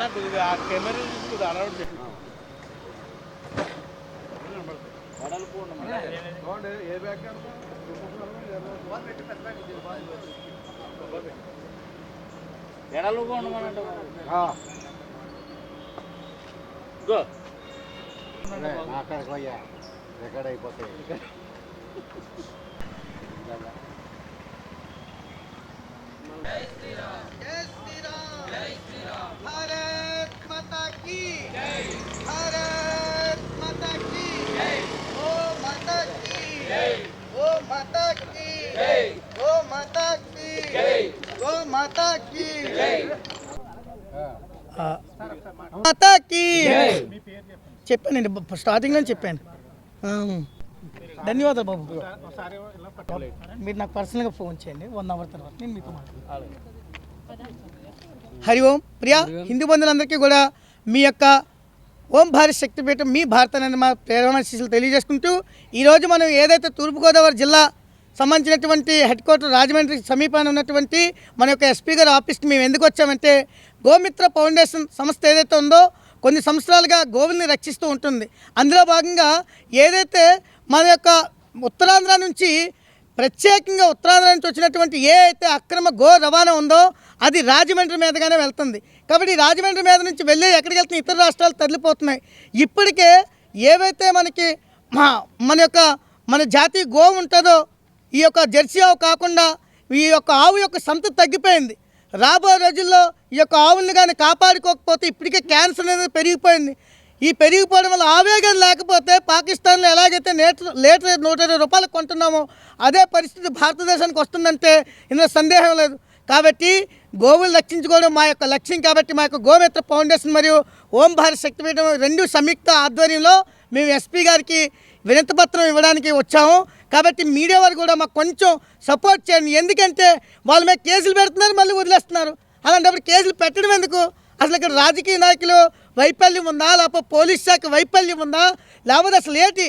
నాకు ఆ కెమెరా చూసుకుంది అలౌడ్ చేసిన ఏ బ్యాగ్ ఎడలుగా ఉండమనంటే అక్కడికి పోయా రికార్డ్ అయిపోతాయి జై శ్రీరామ్. మాతకి మాతకి చెప్పానండి స్టార్టింగ్లో చెప్పాను. ధన్యవాదాలు బాబు. మీరు నాకు పర్సనల్గా ఫోన్ చేయండి వన్ అవర్ తర్వాత నేను మీతో హరి ఓం ప్రియా హిందూ బంధువులందరికీ కూడా మీ యొక్క ఓం భారీ శక్తి పీఠం మీ భారత మా ప్రేరణ శిష్యులు తెలియజేసుకుంటూ ఈరోజు మనం ఏదైతే తూర్పుగోదావరి జిల్లా సంబంధించినటువంటి హెడ్ క్వార్టర్ రాజమండ్రి సమీపాన ఉన్నటువంటి మన యొక్క ఎస్పీ గారి ఆఫీస్కి మేము ఎందుకు వచ్చామంటే గోమిత్ర ఫౌండేషన్ సంస్థ ఏదైతే ఉందో కొన్ని సంవత్సరాలుగా గోవుల్ని రక్షిస్తూ ఉంటుంది. అందులో భాగంగా ఏదైతే మన యొక్క ఉత్తరాంధ్ర నుంచి ప్రత్యేకంగా ఉత్తరాంధ్ర నుంచి వచ్చినటువంటి ఏ అయితే అక్రమ గో రవాణా ఉందో అది రాజమండ్రి మీదగానే వెళ్తుంది. కాబట్టి రాజమండ్రి మీద నుంచి వెళ్ళి ఎక్కడికి వెళ్తున్న ఇతర రాష్ట్రాలు తరలిపోతున్నాయి. ఇప్పటికే ఏవైతే మనకి మా మన యొక్క మన జాతీయ గోవు ఉంటుందో ఈ యొక్క జెర్సీ ఆవు కాకుండా ఈ యొక్క ఆవు యొక్క సంత తగ్గిపోయింది. రాబోయే రోజుల్లో ఈ యొక్క ఆవుల్ని కానీ కాపాడుకోకపోతే ఇప్పటికే క్యాన్సర్ అనేది పెరిగిపోయింది. ఈ పెరిగిపోవడం వల్ల ఆవేగం లేకపోతే పాకిస్తాన్లో ఎలాగైతే నేటర్ లీటర్ నూట ఇరవై రూపాయలు కొంటున్నామో అదే పరిస్థితి భారతదేశానికి వస్తుందంటే ఇందులో సందేహం లేదు. కాబట్టి గోవులు రక్షించుకోవడం మా యొక్క లక్ష్యం కాబట్టి మా యొక్క గోమిత్ర ఫౌండేషన్ మరియు ఓం భారత్ శక్తిపీఠం రెండు సంయుక్త ఆధ్వర్యంలో మేము ఎస్పీ గారికి వినతిపత్రం ఇవ్వడానికి వచ్చాము. కాబట్టి మీడియా వారు కూడా మాకు కొంచెం సపోర్ట్ చేయండి. ఎందుకంటే వాళ్ళ మీద కేసులు పెడుతున్నారు మళ్ళీ వదిలేస్తున్నారు. అలాంటప్పుడు కేసులు పెట్టడం ఎందుకు? అసలు ఇక్కడ రాజకీయ నాయకులు వైఫల్యం ఉందా? లేకపోతే పోలీస్ శాఖ వైఫల్యం ఉందా? లేకపోతే అసలు ఏంటి?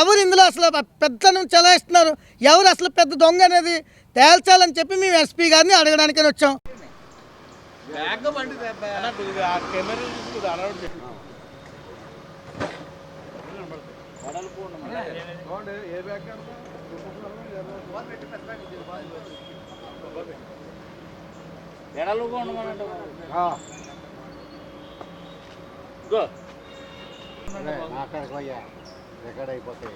ఎవరు ఇందులో అసలు పెద్దను చలాయిస్తున్నారు? ఎవరు అసలు పెద్ద దొంగ అనేది తేల్చాలని చెప్పి మేము ఎస్పీ గారిని అడగడానికని వచ్చాం. బ్యాగ్ బండి అన్న కొద్దిగా ఆ కెమెరా తీసుకుంది అలౌట్ చేసి ఎడలుగా ఉండమనంటే అక్కడికి పోయా రికార్డ్ అయిపోతాయి